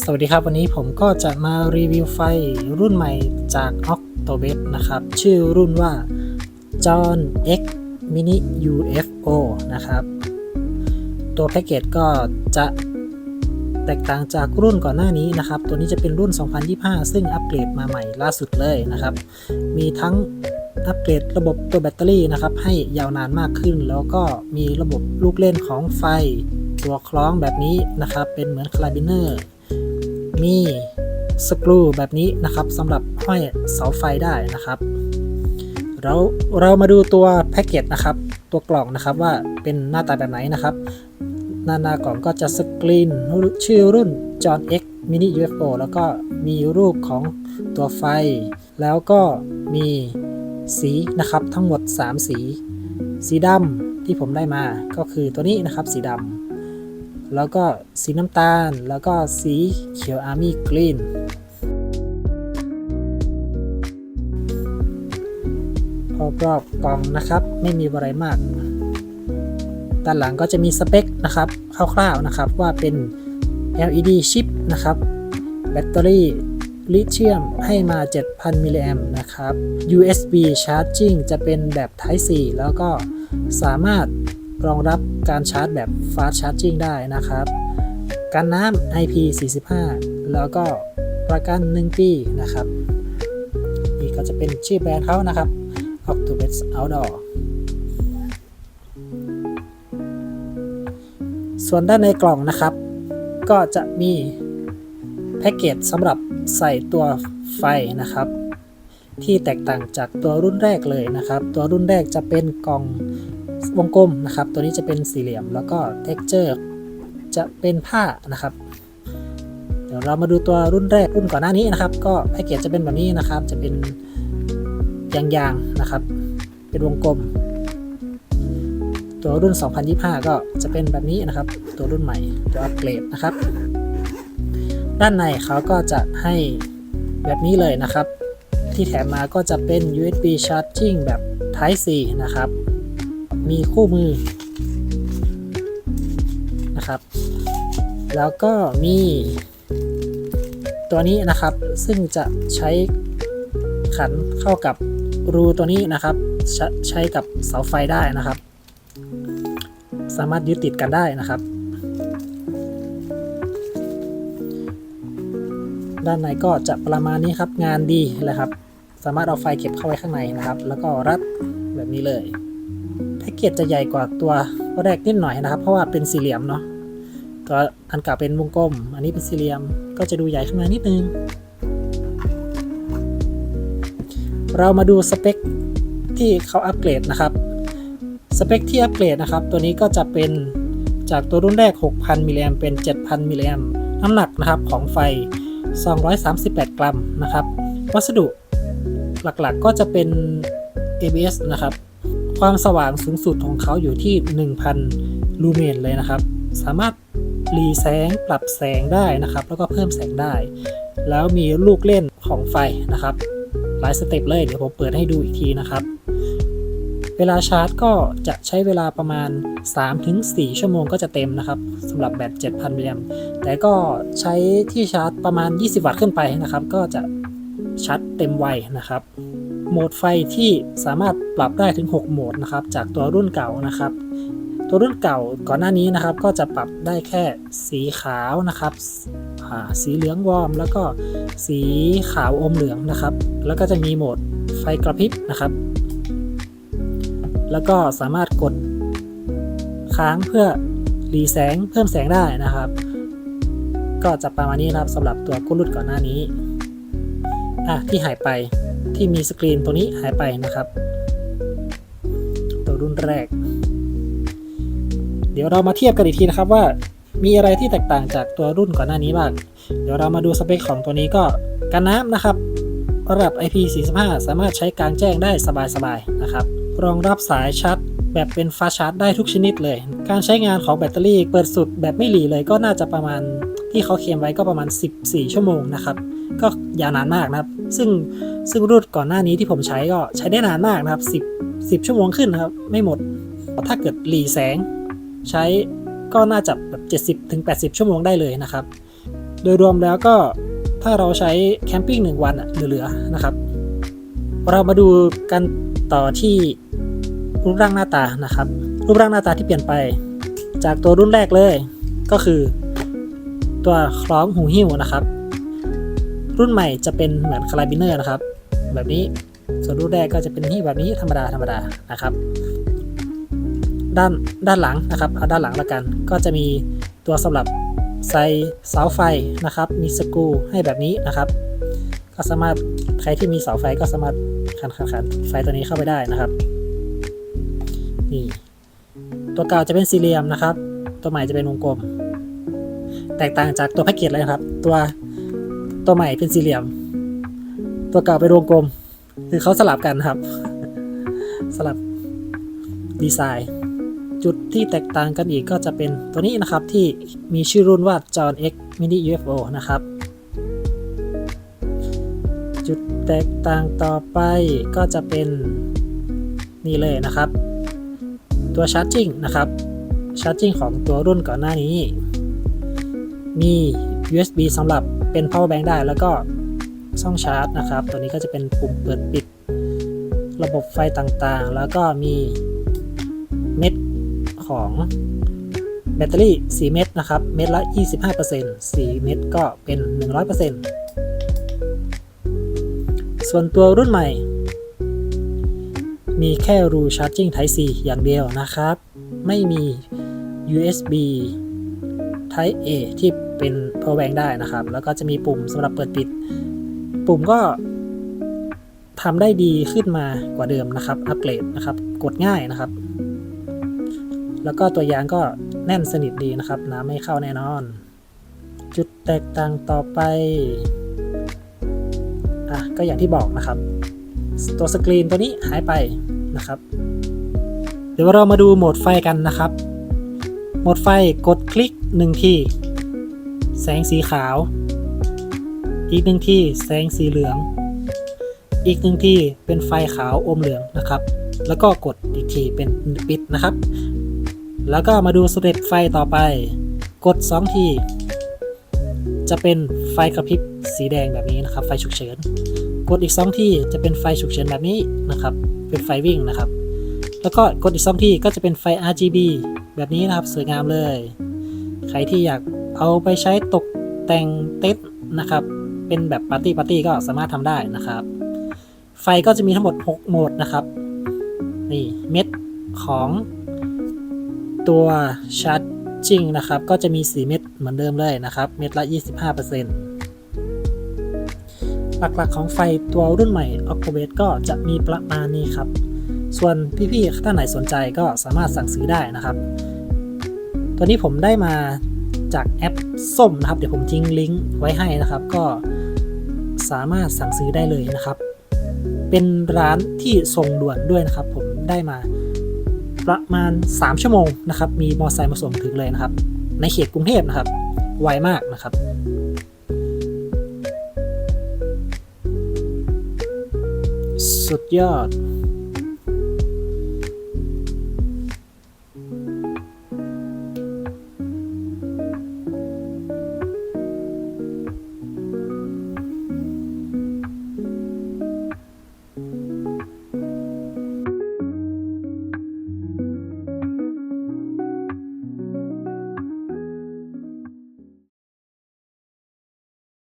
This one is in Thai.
สวัสดีครับ วันนี้ผมก็จะมารีวิวไฟรุ่นใหม่จาก Octobet นะครับ ชื่อรุ่นว่า John X Mini UFO นะครับ ตัวแพ็กเกจก็จะแตกต่างจากรุ่นก่อนหน้านี้นะครับ ตัวนี้จะเป็นรุ่น 2025 ซึ่งอัปเกรดมาใหม่ล่าสุดเลยนะครับ มีทั้งอัปเกรดระบบตัวแบตเตอรี่นะครับ ให้ยาวนานมากขึ้น แล้วก็มีระบบลูกเล่นของไฟ ตัวคล้องแบบนี้นะครับ เป็นเหมือนคาราบิเนอร์ มีสกรูแบบนี้นะครับสำหรับห้อยเสาไฟได้นะครับ เราเรามาดูตัวแพ็กเกจนะครับ ตัวกล่องนะครับว่าเป็นหน้าตาแบบไหนนะครับหน้าหน้ากล่องก็จะสกรีนชื่อรุ่น John X Mini UFO แล้วก็มีรูปของตัวไฟ แล้วก็มีสีนะครับทั้งหมด 3 สี สีดำที่ผมได้มาก็คือตัวนี้นะครับสีดำ แล้วก็สีน้ำตาล แล้วก็สีเขียวอาร์มี่กรีนรอบๆกล่องนะครับไม่มีอะไรมาก ด้านหลังก็จะมีสเปคนะครับคร่าวๆนะครับว่าเป็น LED ชิปนะครับ แบตเตอรี่ลิเธียมให้มา 7,000 มิลลิแอมนะครับ USB Charging จะเป็นแบบ Type C แล้วก็สามารถ รองรับการชาร์จแบบ Fast Charging ได้นะครับการน้ำ IP45 แล้วก็ประกัน 1 ปีนะครับ นี่ก็จะเป็นชื่อแบรนด์เขานะครับ Octobet Outdoor ส่วนด้านในกล่องนะครับ ก็จะมีแพ็กเกจสำหรับใส่ตัวไฟนะครับ ที่แตกต่างจากตัวรุ่นแรกเลยนะครับ ตัวรุ่นแรกจะเป็นกล่อง วงกลมนะครับ ตัวนี้จะเป็นสี่เหลี่ยมแล้วก็ texture จะเป็นผ้านะครับ เดี๋ยวเรามาดูตัวรุ่นแรกรุ่นก่อนหน้านี้นะครับ ก็แพ็กเกจจะเป็นแบบนี้นะครับ จะเป็นยางๆนะครับ เป็นวงกลม ตัวรุ่น 2025 ก็จะเป็นแบบนี้นะครับ ตัวรุ่นใหม่ตัวอัปเกรดนะครับ ด้านในเขาก็จะให้แบบนี้เลยนะครับ ที่แถมมาก็จะเป็น USB Charging แบบ Type C นะครับ มีคู่มือนะครับ แล้วก็มีตัวนี้นะครับซึ่งจะใช้ขันเข้ากับรูตัวนี้นะครับใชใช้กับเสาไฟได้นะครับ สามารถยึดติดกันได้นะครับ ด้านในก็จะประมาณนี้ครับงานดีเลยครับ สามารถเอาไฟเก็บเข้าไว้ข้างในนะครับ แล้วก็รัดแบบนี้เลย แพ็กเกจจะใหญ่กว่าตัวแรกนิดหน่อยนะครับ เพราะว่าเป็นสี่เหลี่ยมเนาะตัวอันเก่าเป็นวงกลม อันนี้เป็นสี่เหลี่ยมก็จะดูใหญ่ขึ้นมานิดนึง เรามาดูสเปคที่เขาอัปเกรดนะครับสเปคที่อัปเกรดนะครับ ตัวนี้ก็จะเป็นจากตัวรุ่นแรก 6,000 มิลลิแอมเป็น 7,000 มิลลิแอมน้ำหนักนะครับของไฟ 238 กรัมนะครับ วัสดุหลักๆก็จะเป็น ABS นะครับ ความสว่างสูงสุดของเขาอยู่ที่ 1,000 ลูเมนเลยนะครับ สามารถรีแสงปรับแสงได้นะครับ แล้วก็เพิ่มแสงได้ แล้วมีลูกเล่นของไฟนะครับ หลายสเต็ปเลย เดี๋ยวผมเปิดให้ดูอีกทีนะครับ เวลาชาร์จก็จะใช้เวลาประมาณ 3-4 ชั่วโมงก็จะเต็มนะครับสำหรับแบต 7,000มิลลิแอมแต่ก็ใช้ที่ชาร์จประมาณ 20 วัตต์ขึ้นไปนะครับ ก็จะชาร์จเต็มไวนะครับ โหมดไฟที่สามารถปรับได้ถึง 6 โหมดนะครับจากตัวรุ่นเก่านะครับ ตัวรุ่นเก่าก่อนหน้านี้นะครับ ก็จะปรับได้แค่สีขาวนะครับอ่าสีเหลืองวอร์มแล้วก็สีขาวอมเหลืองนะครับ แล้วก็จะมีโหมดไฟกระพริบนะครับ แล้วก็สามารถกดค้างเพื่อรีแสงเพิ่มแสงได้นะครับ ก็จะประมาณนี้นะครับสำหรับตัวกุ้รุ่นก่อนหน้านี้อะที่หายไป ที่มีสกรีนตัวนี้หายไปนะครับ ตัวรุ่นแรก เดี๋ยวเรามาเทียบกันอีกทีนะครับว่ามีอะไรที่แตกต่างจากตัวรุ่นก่อนหน้านี้บ้าง เดี๋ยวเรามาดูสเปคของตัวนี้ก็กันน้ำนะครับ ระดับ IP45 สามารถใช้กลางแจ้งได้สบายๆนะครับ รองรับสายชาร์จแบบเป็นฟาชาร์จได้ทุกชนิดเลย การใช้งานของแบตเตอรี่เปิดสุดแบบไม่หลีเลยก็น่าจะประมาณที่เขาเคลมไว้ก็ประมาณ 14 ชั่วโมงนะครับ ก็ยาวนานมากนะครับ ซึ่ง ซึ่งรุ่นก่อนหน้านี้ที่ผมใช้ก็ใช้ได้นานมากนะครับ 10 10 ชั่วโมงขึ้นนะครับ ไม่หมด ถ้าเกิดหลีแสง ใช้ก็น่าจะแบบ70-80 ชั่วโมงได้เลยนะครับ โดยรวมแล้วก็ถ้าเราใช้แคมปิ้งหนึ่งวันอะเหลือๆนะครับ เรามาดูกันต่อที่รูปร่างหน้าตานะครับ รูปร่างหน้าตาที่เปลี่ยนไป จากตัวรุ่นแรกเลย ก็คือ ตัวคล้องหูหิ้วนะครับ รุ่นใหม่จะเป็นเหมือนคาราบิเนอร์นะครับ แบบนี้ ส่วนรุ่นแรกก็จะเป็นหิ้วแบบนี้ธรรมดาธรรมดานะครับ ด้านด้านหลังนะครับเอาด้านหลังละกัน ก็จะมีตัวสำหรับใส่เสาไฟนะครับ มีสกรูให้แบบนี้นะครับ ก็สามารถใครที่มีเสาไฟก็สามารถขันขันขันไฟตัวนี้เข้าไปได้นะครับนี่ตัวเก่าจะเป็นสี่เหลี่ยมนะครับ ตัวใหม่จะเป็นวงกลม แตกต่างจากตัวแพ็กเกจเลยครับ ตัวตัวใหม่เป็นสี่เหลี่ยม ตัวเก่าเป็นวงกลม คือเขาสลับกันครับ สลับดีไซน์ จุดที่แตกต่างกันอีกก็จะเป็นตัวนี้นะครับที่มีชื่อรุ่นว่า John X Mini UFO นะครับ จุดแตกต่างต่อไปก็จะเป็นนี่เลยนะครับ ตัวชาร์จิ่งนะครับชาร์จิ่งของตัวรุ่นก่อนหน้านี้ มี USB สำหรับเป็น power bank ได้แล้วก็ ช่องชาร์จนะครับ ตัวนี้ก็จะเป็นปุ่มเปิดปิด ระบบไฟต่างๆ แล้วก็มีเม็ดของแบตเตอรี่ 4 เม็ดนะครับ เม็ดละ 25% 4 เม็ดก็เป็น 100%ส่วนตัวรุ่นใหม่ มีแค่รู Charging Type C อย่างเดียวนะครับ ไม่มี USB Type A ที่เป็น power bank ได้นะครับ แล้วก็จะมีปุ่มสำหรับเปิดปิด ปุ่มก็ทำได้ดีขึ้นมากว่าเดิมนะครับ อัปเกรดนะครับ กดง่ายนะครับ แล้วก็ตัวยางก็แน่นสนิทดีนะครับ น้ำไม่เข้าแน่นอน จุดแตกต่างต่อไป อะ ก็อย่างที่บอกนะครับ ตัวสกรีนตัวนี้หายไปนะครับ เดี๋ยวเรามาดูโหมดไฟกันนะครับ โหมดไฟกดคลิกหนึ่งที แสงสีขาว อีกหนึ่งที่แสงสีเหลือง อีกหนึ่งที่เป็นไฟขาวอมเหลืองนะครับ แล้วก็กดอีกทีเป็นปิดนะครับ แล้วก็มาดูสเต็ปไฟต่อไป กด 2 ที จะเป็นไฟกระพริบสีแดงแบบนี้นะครับ ไฟฉุกเฉิน กดอีก 2 ที่จะเป็นไฟฉุกเฉินแบบนี้นะครับ เป็นไฟวิ่งนะครับ แล้วก็กดอีก 2 ที่ก็จะเป็นไฟ RGB แบบนี้นะครับสวยงามเลย ใครที่อยากเอาไปใช้ตกแต่งเต็นท์นะครับ เป็นแบบปาร์ตี้ปาร์ตี้ก็สามารถทำได้นะครับ ไฟก็จะมีทั้งหมด 6 โหมดนะครับนี่เม็ดของตัวชาร์จิ่งนะครับ ก็จะมี 4 เม็ดเหมือนเดิมเลยนะครับ เม็ดละ 25%หลักๆของไฟตัวรุ่นใหม่ o c t o b a s ก็จะมีประมาณนี้ครับ ส่วนพี่ๆท่านไหนสนใจก็สามารถสั่งซื้อได้นะครับ ตัวนี้ผมได้มา จากแอปส้มนะครับ เดี๋ยวผมทิ้งลิงก์ไว้ให้นะครับ ก็สามารถสั่งซื้อได้เลยนะครับ เป็นร้านที่ส่งด่วนด้วยนะครับ ผมได้มาประมาณ 3 ชั่วโมงนะครับ มีมอเตอร์ไซค์มาส่งถึงเลยนะครับ ในเขตกรุงเทพนะครับ ไวมากนะครับสุดยอด